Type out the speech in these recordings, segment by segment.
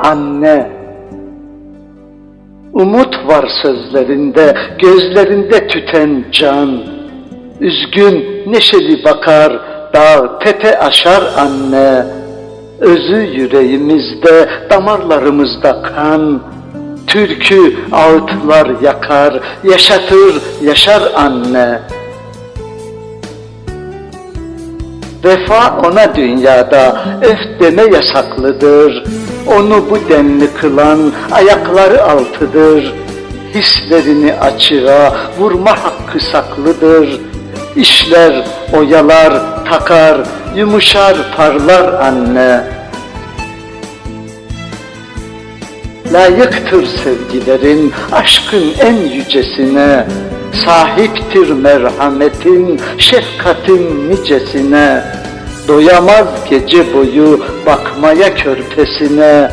anne. Umut var sözlerinde, gözlerinde tüten can. Üzgün, neşeli bakar, dağ tepe aşar anne. Özü yüreğimizde, damarlarımızda kan. Türkü ağıtlar yakar, yaşatır, yaşar anne. Vefa ona dünyada öf deme yasaklıdır. Onu bu denli kılan ayakları altıdır. Hislerini açığa vurma hakkı saklıdır. İşler, oyalar, takar, yumuşar, parlar anne. Layıktır sevgilerin aşkın en yücesine, sahiptir merhametin, şefkatin nicesine, doyamaz gece boyu bakmaya körpesine,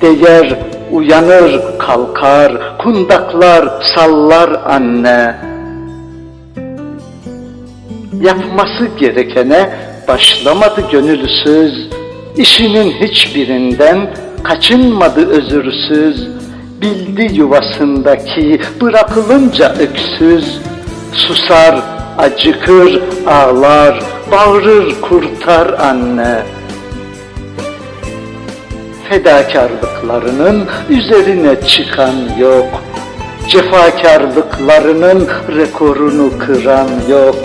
değer uyanır kalkar, kundaklar sallar anne. Yapması gerekene başlamadı gönülsüz, işinin hiçbirinden kaçınmadı özürsüz, bildi yuvasındaki bırakılınca öksüz, susar, acıkır, ağlar, bağırır, kurtar anne. Fedakarlıklarının üzerine çıkan yok, cefakarlıklarının rekorunu kıran yok,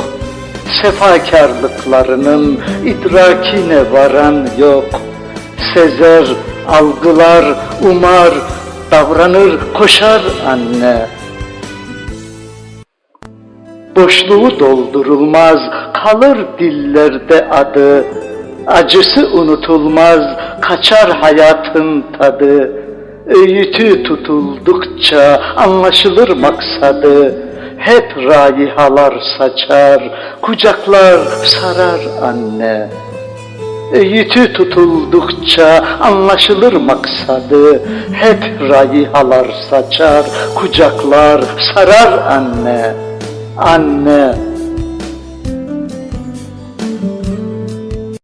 sefakarlıklarının idrakine varan yok, sezer, algılar, umar, davranır, koşar anne. Boşluğu doldurulmaz, kalır dillerde adı. Acısı unutulmaz, kaçar hayatın tadı. Öğütü tutuldukça anlaşılır maksadı. Hep raihalar saçar, kucaklar sarar anne. Öğütü tutuldukça anlaşılır maksadı. Hep raihalar saçar, kucaklar sarar anne. Anne,